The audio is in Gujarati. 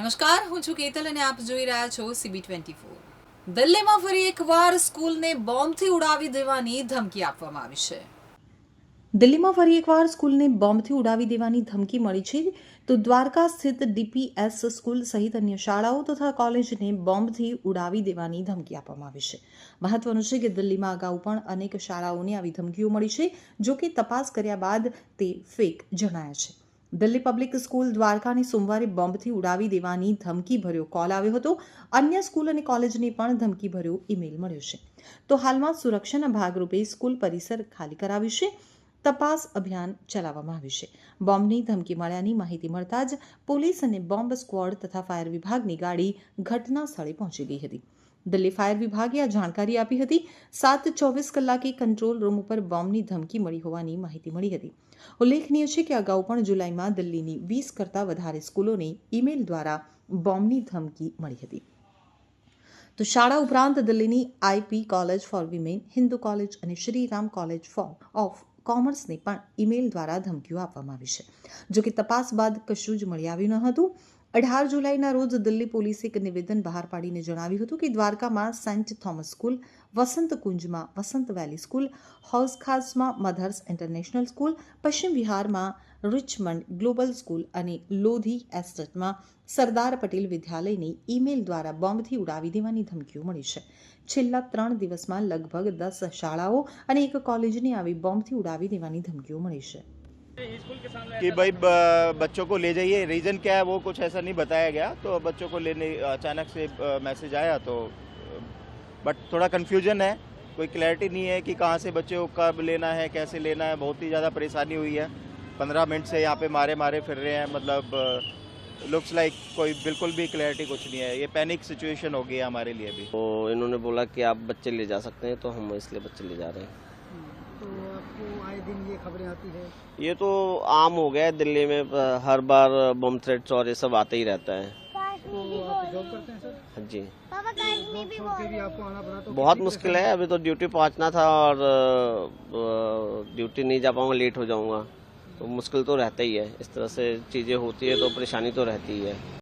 નમસ્કાર, હું છું કેતલ અને આપ જોઈ રહ્યા છો સીબી ટ્વેન્ટી ફોર દિલ્હીમાં ફરી એકવાર સ્કૂલને બોમ્બથી ઉડાવી દેવાની ધમકી આપવામાં આવી છે. દિલ્હીમાં ફરી એકવાર સ્કૂલને બોમ્બથી ઉડાવી દેવાની ધમકી મળી છે તો દ્વારકા સ્થિત ડીપીએસ સ્કૂલ સહિત અન્ય શાળાઓ તથા કોલેજને બોમ્બથી ઉડાવી દેવાની ધમકી આપવામાં આવી છે. મહત્વનું છે કે દિલ્હીમાં અગાઉ પણ અનેક શાળાઓને આવી ધમકીઓ મળી છે જો કે તપાસ કર્યા બાદ તે ફેક જણાયા છે. દિલ્હી પબ્લિક સ્કૂલ દ્વારકાની સોમવારે બોમ્બથી ઉડાવી દેવાની ધમકી ભર્યો કોલ આવ્યો હતો. અન્ય સ્કૂલ અને કોલેજને પણ ધમકી ભર્યો ઈમેલ મળ્યો છે. તો હાલમાં સુરક્ષાના ભાગરૂપે સ્કૂલ પરિસર ખાલી કરાવ્યું છે. તપાસ અભિયાન ચલાવવામાં આવ્યું છે. બોમ્બની ધમકી મળ્યાની માહિતી મળતા જ પોલીસ અને બોમ્બ સ્ક્વોડ તથા ફાયર વિભાગની ગાડી ઘટના સ્થળે પહોંચી ગઈ હતી. દિલ્હી ફાયર વિભાગે આ જાણકારી આપી હતી. સાત ચોવીસ કલાકે કંટ્રોલ રૂમ ઉપર બોમ્બની ધમકી મળી હોવાની માહિતી મળી હતી. ઉલ્લેખનીય છે કે અગાઉ પણ જુલાઈમાં દિલ્હીની વીસ કરતાં વધારે સ્કૂલોને ઈમેલ દ્વારા બોમ્બની ધમકી મળી હતી. તો શાળા ઉપરાંત દિલ્હીની IP college for women, Hindu college અને શ્રીરામ કોલેજ ફોર ઓફ કોમર્સને પણ ઈમેલ દ્વારા ધમકીઓ આપવામાં આવી છે. જોકે તપાસ બાદ કશું જ મળી આવ્યું ન હતું. અઢાર જુલાઈના રોજ દિલ્હી પોલીસે એક નિવેદન બહાર પાડીને જણાવ્યું હતું કે દ્વારકામાં સેન્ટ થોમસ સ્કૂલ, વસંત કુંજમાં વસંત વેલી સ્કૂલ હાઉસ ખાસમાં મધર્સ ઇન્ટરનેશનલ સ્કૂલ, પશ્ચિમ વિહારમાં રિચમન્ડ ગ્લોબલ સ્કૂલ અને લોધી એસ્ટેટમાં સરદાર પટેલ વિદ્યાલયની ઈમેલ દ્વારા બોમ્બથી ઉડાવી દેવાની ધમકીઓ મળી છે. છેલ્લા ત્રણ દિવસમાં લગભગ દસ શાળાઓ અને એક કોલેજને આવી બોમ્બથી ઉડાવી દેવાની ધમકીઓ મળી છે. कि भाई बच्चों को ले जाइए। रीज़न क्या है, वो कुछ ऐसा नहीं बताया गया। तो बच्चों को लेने, अचानक से मैसेज आया तो बट थोड़ा कन्फ्यूज़न है। कोई क्लैरिटी नहीं है कि कहाँ से बच्चे को कब लेना है, कैसे लेना है। बहुत ही ज़्यादा परेशानी हुई है। पंद्रह मिनट से यहाँ पे मारे मारे फिर रहे हैं। मतलब लुक्स लाइक कोई बिल्कुल भी क्लैरिटी कुछ नहीं है। ये पैनिक सिचुएशन हो गई है हमारे लिए भी तो इन्होंने बोला कि आप बच्चे ले जा सकते हैं तो हम इसलिए बच्चे ले जा रहे हैं। आपको आए दिन ये खबरें आती है? ये तो आम हो गया है दिल्ली में हर बार बम थ्रेट्स और ये सब आता ही रहता है। तो आप जॉब करते हैं सर हाँ जी। पड़ा तो बहुत मुश्किल है अभी तो ड्यूटी पहुँचना था और ड्यूटी नहीं जा पाऊँगा लेट हो जाऊँगा। तो मुश्किल तो रहता ही है इस तरह से चीज़ें होती है तो परेशानी तो रहती ही है।